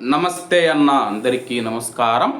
నమస్తే అన్న అందరికీ నమస్కారం.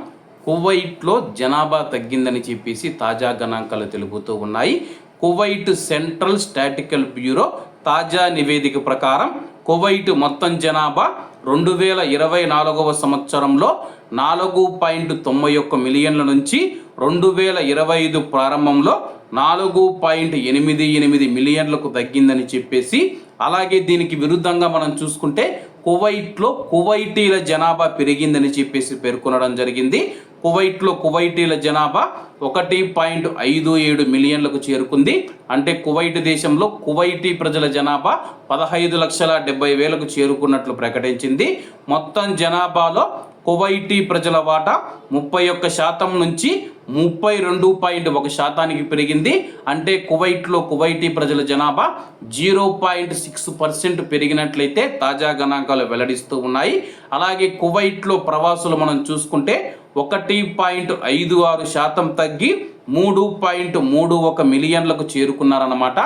కువైట్లో జనాభా తగ్గిందని చెప్పేసి తాజా గణాంకాలు తెలుపుతూ ఉన్నాయి. కువైట్ సెంట్రల్ స్టాటికల్ బ్యూరో తాజా నివేదిక ప్రకారం కువైట్ మొత్తం జనాభా రెండు వేల ఇరవై నాలుగవ సంవత్సరంలో నాలుగు పాయింట్ తొంభై ఒక్క మిలియన్ల నుంచి రెండు వేల ఇరవై ఐదు ప్రారంభంలో నాలుగు పాయింట్ ఎనిమిది ఎనిమిది మిలియన్లకు తగ్గిందని చెప్పేసి అలాగే దీనికి విరుద్ధంగా మనం చూసుకుంటే కువైట్లో కువైటీల జనాభా పెరిగిందని చెప్పేసి పేర్కొనడం జరిగింది. కువైట్లో కువైటీల జనాభా ఒకటి పాయింట్ ఐదు ఏడు మిలియన్లకు చేరుకుంది. అంటే కువైట్ దేశంలో కువైటీ ప్రజల జనాభా పదహైదు లక్షల డెబ్బై వేలకు చేరుకున్నట్లు ప్రకటించింది. మొత్తం జనాభాలో కువైటీ ప్రజల వాటా ముప్పై ఒక్క శాతం నుంచి ముప్పై రెండు పాయింట్ ఒక శాతానికి పెరిగింది. అంటే కువైట్లో కువైటీ ప్రజల జనాభా జీరో పాయింట్ సిక్స్ పర్సెంట్ పెరిగినట్లయితే తాజా గణాంకాలు వెల్లడిస్తూ ఉన్నాయి. అలాగే కువైట్లో ప్రవాసులు మనం చూసుకుంటే ఒకటి పాయింట్ ఐదు ఆరు శాతం తగ్గి మూడు పాయింట్ మూడు ఒక మిలియన్లకు చేరుకున్నారన్నమాట.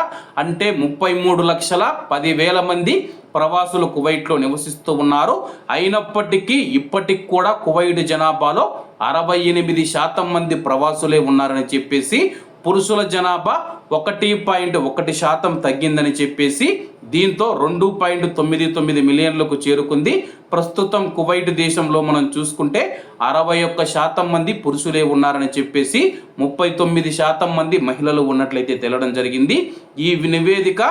అంటే ముప్పై మూడు లక్షల పదివేల మంది ప్రవాసులు కువైట్లో నివసిస్తూ ఉన్నారు. అయినప్పటికీ ఇప్పటికి కూడా కువైట్ జనాభాలో అరవై ఎనిమిది శాతం మంది ప్రవాసులే ఉన్నారని చెప్పేసి పురుషుల జనాభా ఒకటి పాయింట్ ఒకటి శాతం తగ్గిందని చెప్పేసి దీంతో రెండు పాయింట్ తొమ్మిది తొమ్మిది మిలియన్లకు చేరుకుంది. ప్రస్తుతం కువైట్ దేశంలో మనం చూసుకుంటే అరవై ఒక్క శాతం మంది పురుషులే ఉన్నారని చెప్పేసి ముప్పై తొమ్మిది శాతం మంది మహిళలు ఉన్నట్లయితే తెలడం జరిగింది. ఈ నివేదిక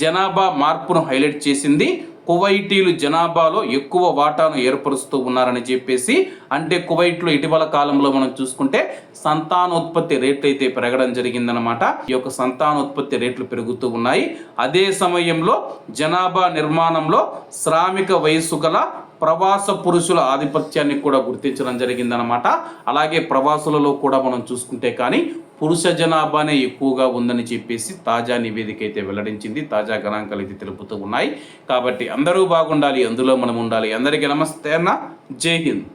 జనాభా మార్పును హైలైట్ చేసింది. కువైటీలు జనాభాలో ఎక్కువ వాటాను ఏర్పరుస్తూ ఉన్నారని చెప్పేసి అంటే కువైట్లో ఇటీవల కాలంలో మనం చూసుకుంటే సంతానోత్పత్తి రేట్లు అయితే పెరగడం జరిగిందనమాట ఈ యొక్క సంతానోత్పత్తి రేట్లు పెరుగుతూ ఉన్నాయి. అదే సమయంలో జనాభా నిర్మాణంలో శ్రామిక వయస్సు గల ప్రవాస పురుషుల ఆధిపత్యాన్ని కూడా గుర్తించడం జరిగిందనమాట అలాగే ప్రవాసులలో కూడా మనం చూసుకుంటే కానీ పురుష జనాభానే ఎక్కువగా ఉందని చెప్పేసి తాజా నివేదిక అయితే వెల్లడించింది. తాజా గణాంకాలు అయితే తెలుపుతూ ఉన్నాయి. కాబట్టి అందరూ బాగుండాలి అందులో మనం ఉండాలి. అందరికీ నమస్తే అన్న. జై హింద్.